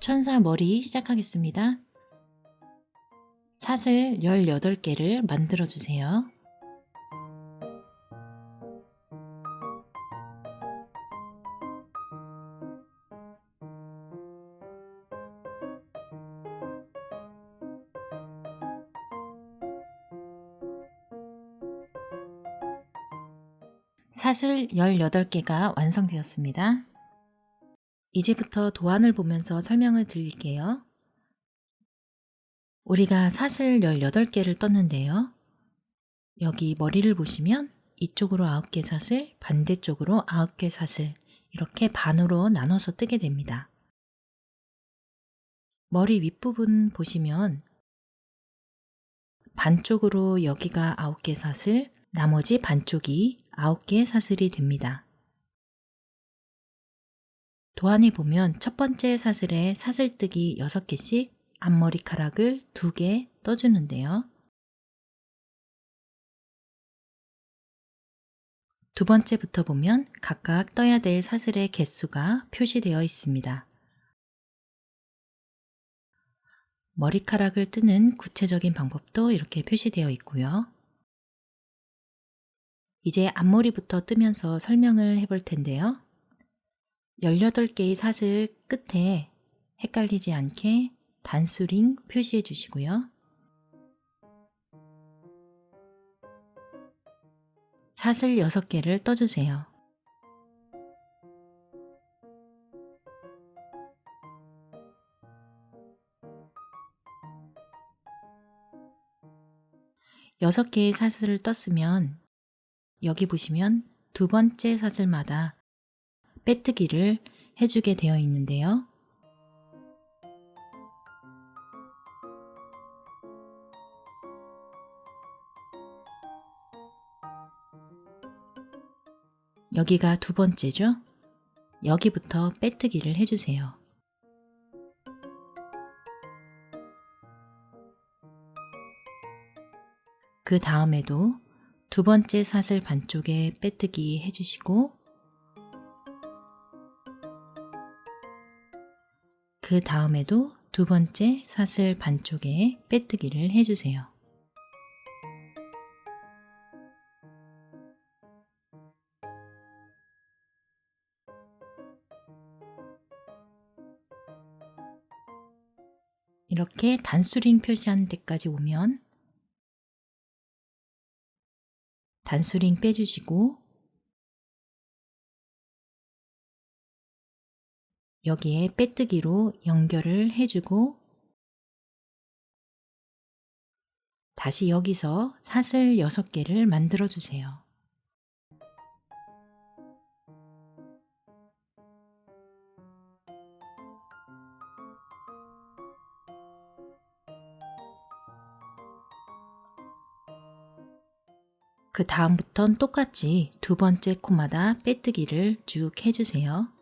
천사 머리 시작하겠습니다. 사슬 18개를 만들어 주세요. 사슬 18개가 완성되었습니다. 이제부터 도안을 보면서 설명을 드릴게요. 우리가 사슬 18개를 떴는데요. 여기 머리를 보시면 이쪽으로 9개 사슬, 반대쪽으로 9개 사슬 이렇게 반으로 나눠서 뜨게 됩니다. 머리 윗부분 보시면 반쪽으로 여기가 9개 사슬, 나머지 반쪽이 9개 사슬이 됩니다. 도안에 보면 첫 번째 사슬에 사슬뜨기 6개씩 앞머리카락을 2개 떠주는데요. 두 번째부터 보면 각각 떠야 될 사슬의 개수가 표시되어 있습니다. 머리카락을 뜨는 구체적인 방법도 이렇게 표시되어 있고요. 이제 앞머리부터 뜨면서 설명을 해볼 텐데요. 18개의 사슬 끝에 헷갈리지 않게 단수링 표시해 주시고요. 사슬 6개를 떠주세요. 여섯 개의 사슬을 떴으면 여기 보시면 두 번째 사슬마다 빼뜨기를 해주게 되어 있는데요. 여기가 두 번째죠? 여기부터 빼뜨기를 해주세요. 그 다음에도 두 번째 사슬 반쪽에 빼뜨기 해주시고 그 다음에도 두 번째 사슬 반쪽에 빼뜨기를 해주세요. 이렇게 단수링 표시한 데까지 오면 단수링 빼주시고 여기에 빼뜨기로 연결을 해주고 다시 여기서 사슬 6개를 만들어 주세요. 그 다음부턴 똑같이 두 번째 코마다 빼뜨기를 쭉 해주세요.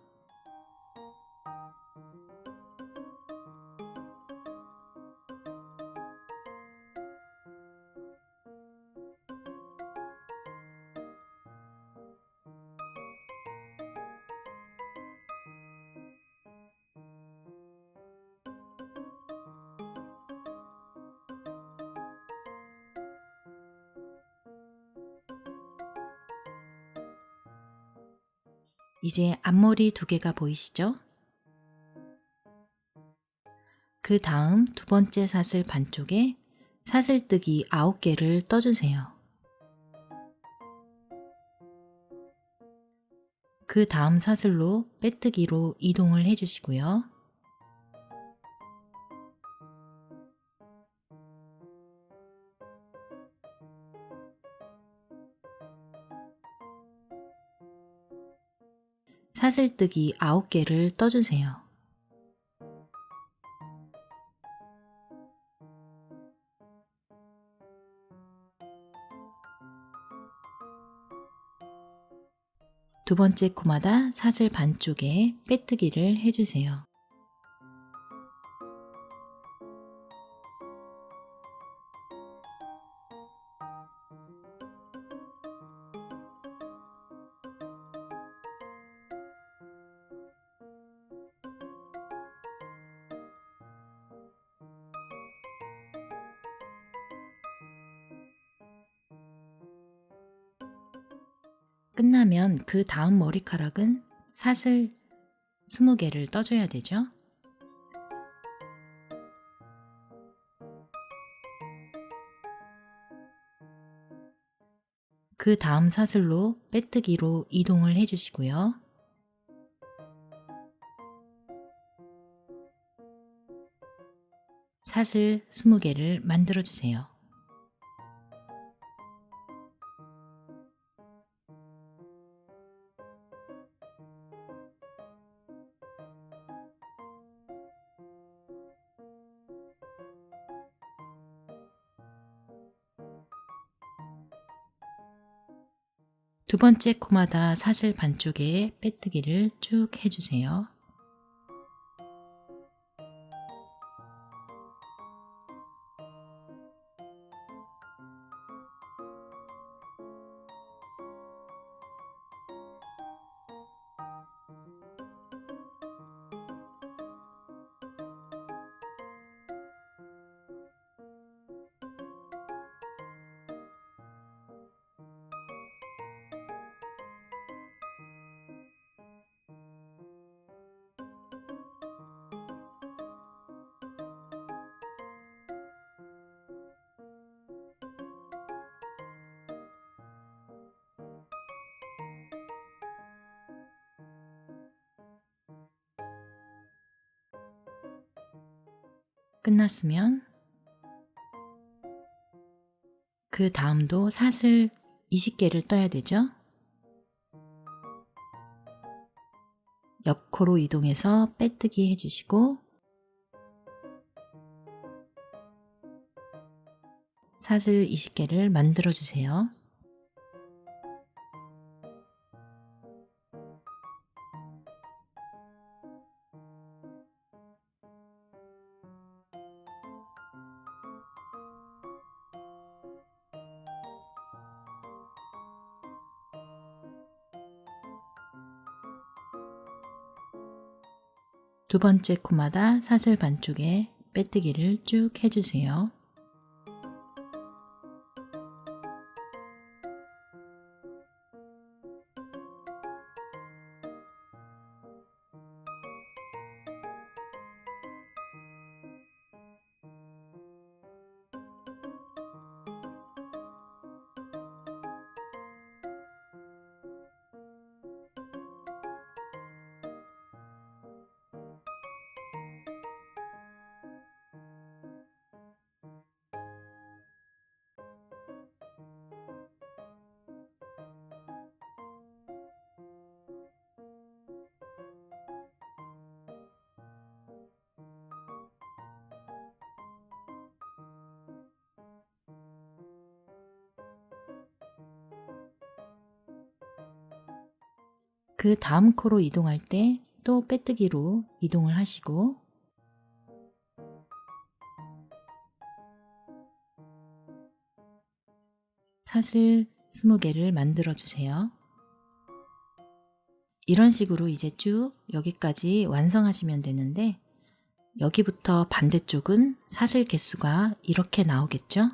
이제 앞머리 두 개가 보이시죠? 그 다음 두 번째 사슬 반쪽에 사슬뜨기 9개를 떠주세요. 그 다음 사슬로 빼뜨기로 이동을 해주시고요. 사슬뜨기 9개를 떠주세요. 두 번째 코마다 사슬 반쪽에 빼뜨기를 해주세요. 끝나면 그 다음 머리카락은 사슬 20개를 떠줘야 되죠. 그 다음 사슬로 빼뜨기로 이동을 해주시고요. 사슬 20개를 만들어 주세요. 두 번째 코마다 사슬 반쪽에 빼뜨기를 쭉 해주세요. 끝났으면 그 다음도 사슬 20개를 떠야 되죠. 옆코로 이동해서 빼뜨기 해주시고 사슬 20개를 만들어 주세요. 두 번째 코마다 사슬 반쪽에 빼뜨기를 쭉 해주세요. 그 다음 코로 이동할 때 또 빼뜨기로 이동을 하시고 사슬 20개를 만들어 주세요. 이런 식으로 이제 쭉 여기까지 완성하시면 되는데 여기부터 반대쪽은 사슬 개수가 이렇게 나오겠죠?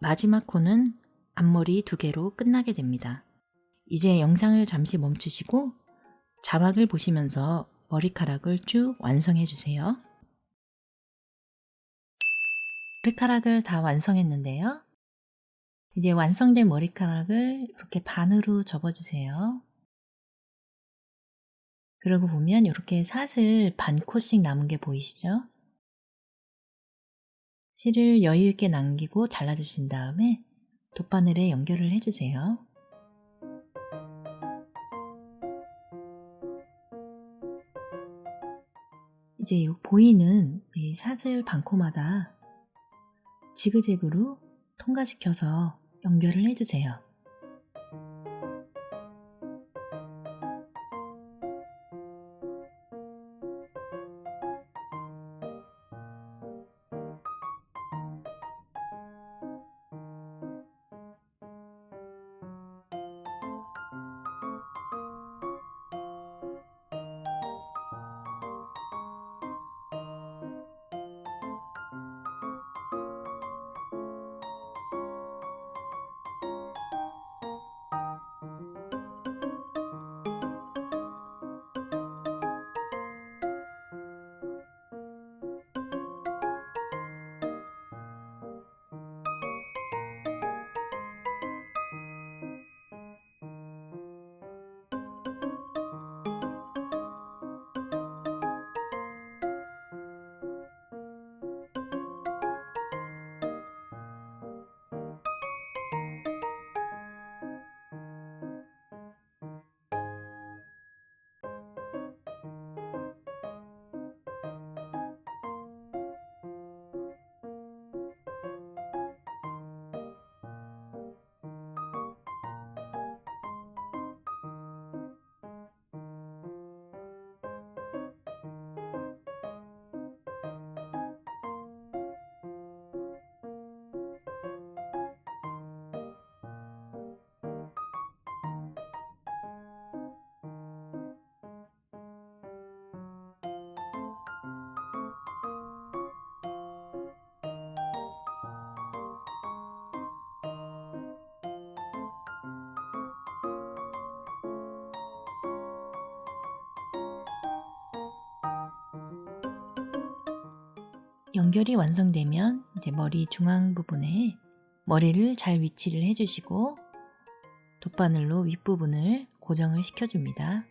마지막 코는 앞머리 두 개로 끝나게 됩니다. 이제 영상을 잠시 멈추시고 자막을 보시면서 머리카락을 쭉 완성해 주세요. 머리카락을 다 완성했는데요. 이제 완성된 머리카락을 이렇게 반으로 접어주세요. 그러고 보면 이렇게 사슬 반 코씩 남은 게 보이시죠? 실을 여유 있게 남기고 잘라주신 다음에 돗바늘에 연결을 해주세요. 이제 요 보이는 이 사슬 반코마다 지그재그로 통과시켜서 연결을 해주세요. 연결이 완성되면 이제 머리 중앙 부분에 머리를 잘 위치를 해주시고 돗바늘로 윗부분을 고정을 시켜줍니다.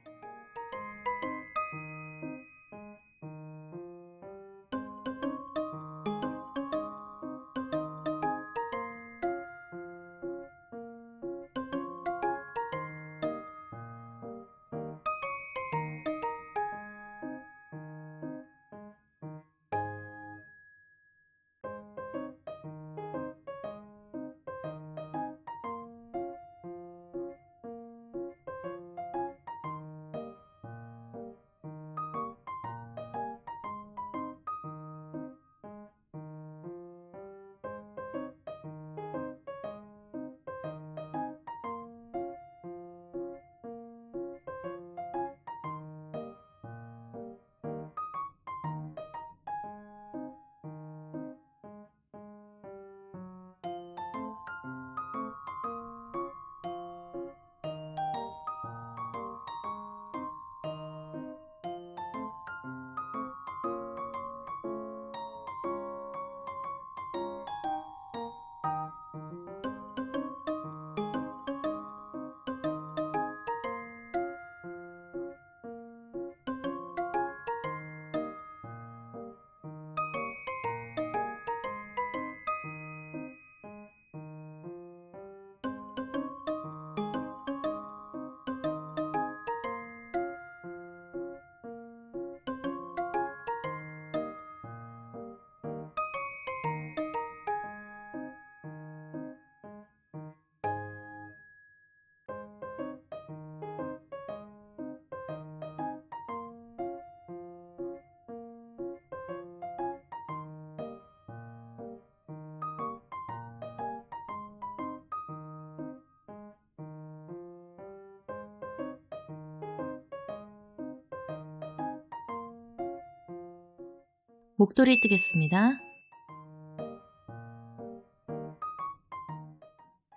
목도리 뜨겠습니다.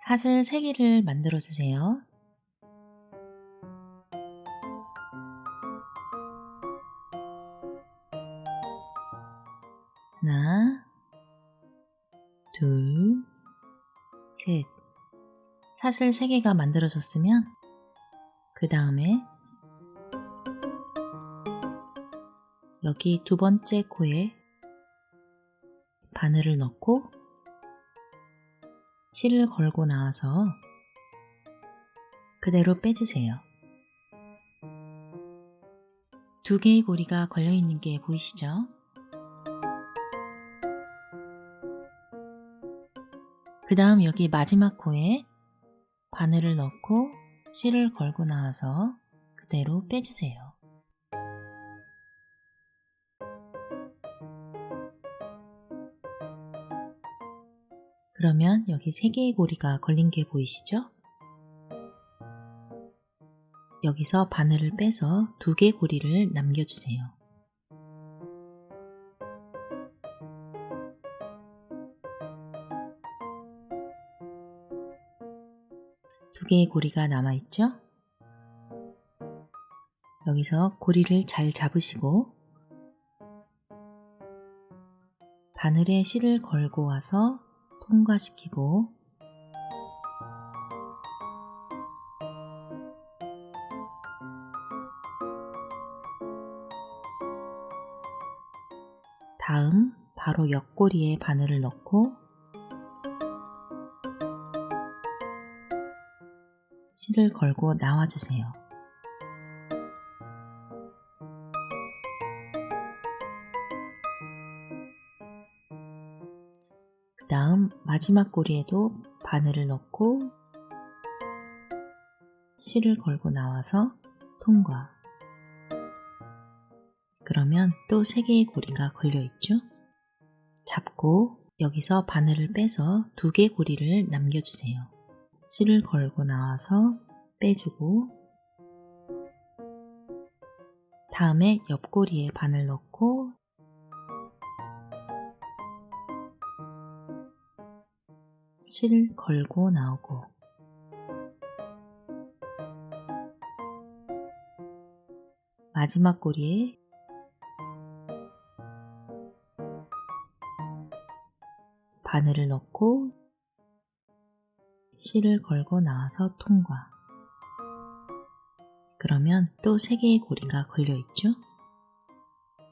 사슬 3개를 만들어 주세요. 하나, 둘, 셋. 사슬 3개가 만들어졌으면 그 다음에 여기 두 번째 코에 바늘을 넣고 실을 걸고 나와서 그대로 빼주세요. 두 개의 고리가 걸려 있는 게 보이시죠? 그 다음 여기 마지막 코에 바늘을 넣고 실을 걸고 나와서 그대로 빼주세요. 그러면 여기 세 개의 고리가 걸린 게 보이시죠? 여기서 바늘을 빼서 두 개의 고리를 남겨주세요. 두 개의 고리가 남아있죠? 여기서 고리를 잘 잡으시고 바늘에 실을 걸고 와서 통과시키고 다음 바로 옆고리에 바늘을 넣고 실을 걸고 나와주세요. 마지막 고리에도 바늘을 넣고 실을 걸고 나와서 통과. 그러면 또세 개의 고리가 걸려 있죠? 잡고 여기서 바늘을 빼서 두 개의 고리를 남겨주세요. 실을 걸고 나와서 빼주고 다음에 옆고리에 바늘 넣고 실 걸고 나오고 마지막 고리에 바늘을 넣고 실을 걸고 나와서 통과. 그러면 또 3개의 고리가 걸려 있죠?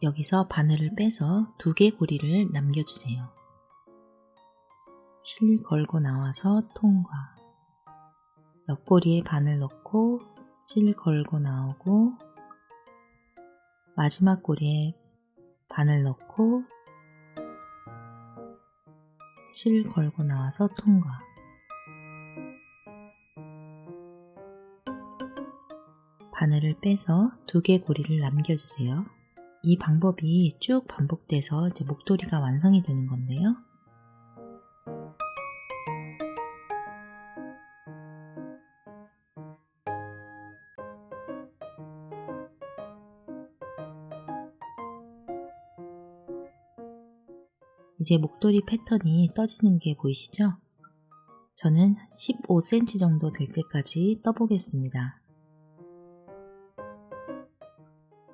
여기서 바늘을 빼서 2개 고리를 남겨주세요. 실 걸고 나와서 통과. 옆고리에 바늘 넣고 실 걸고 나오고 마지막 고리에 바늘 넣고 실 걸고 나와서 통과. 바늘을 빼서 두 개 고리를 남겨주세요. 이 방법이 쭉 반복돼서 이제 목도리가 완성이 되는 건데요. 이제 목도리 패턴이 떠지는 게 보이시죠? 저는 15cm 정도 될 때까지 떠보겠습니다.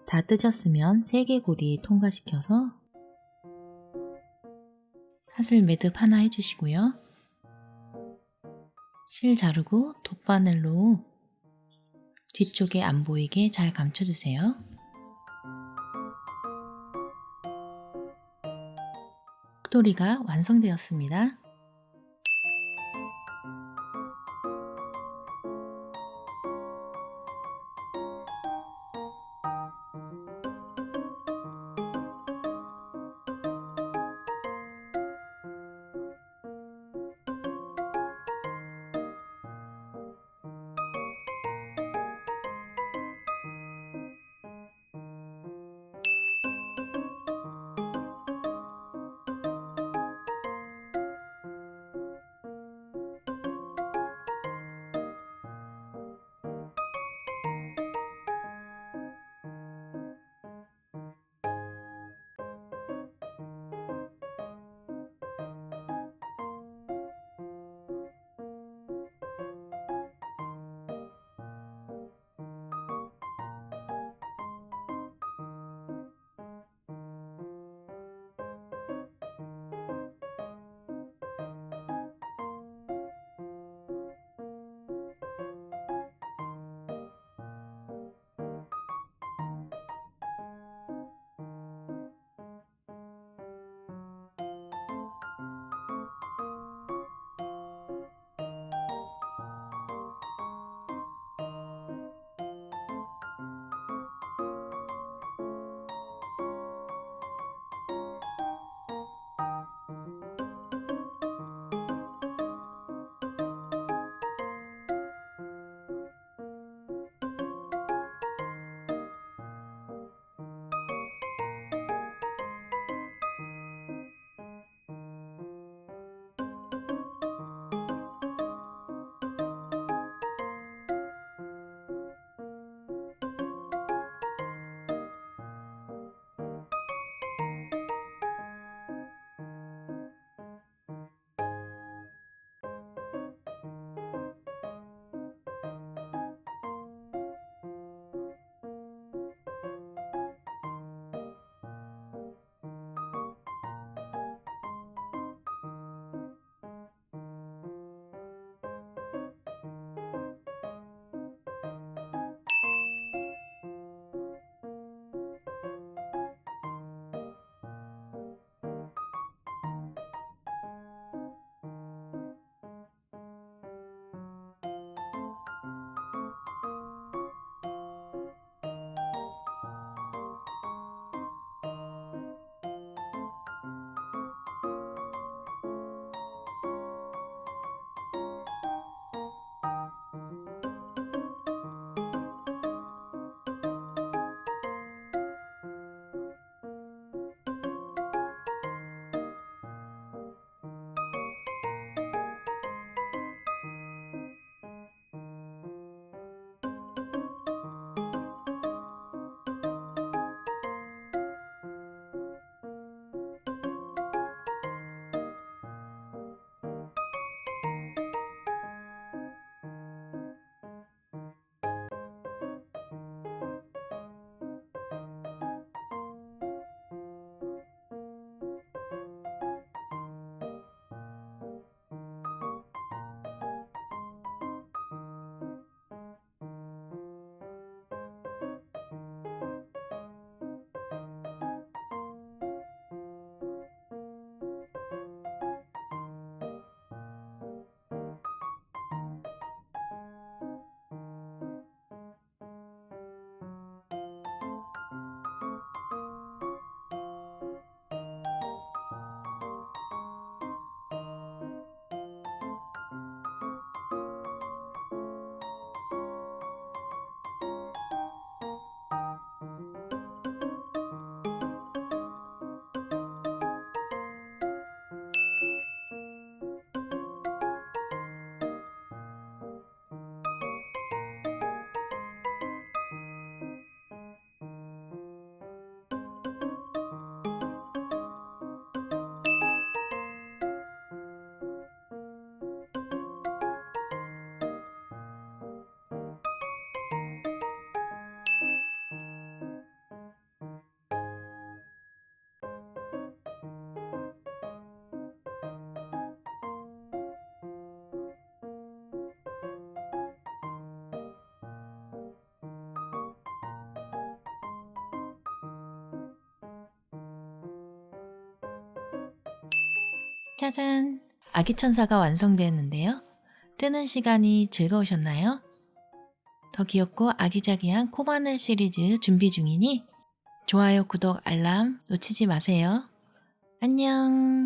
다 뜨졌으면 3개 고리 통과시켜서 사슬 매듭 하나 해주시고요. 실 자르고 돗바늘로 뒤쪽에 안 보이게 잘 감춰주세요. 목도리가 완성되었습니다. 짜잔! 아기 천사가 완성되었는데요. 뜨는 시간이 즐거우셨나요? 더 귀엽고 아기자기한 코바늘 시리즈 준비 중이니 좋아요, 구독, 알람 놓치지 마세요. 안녕!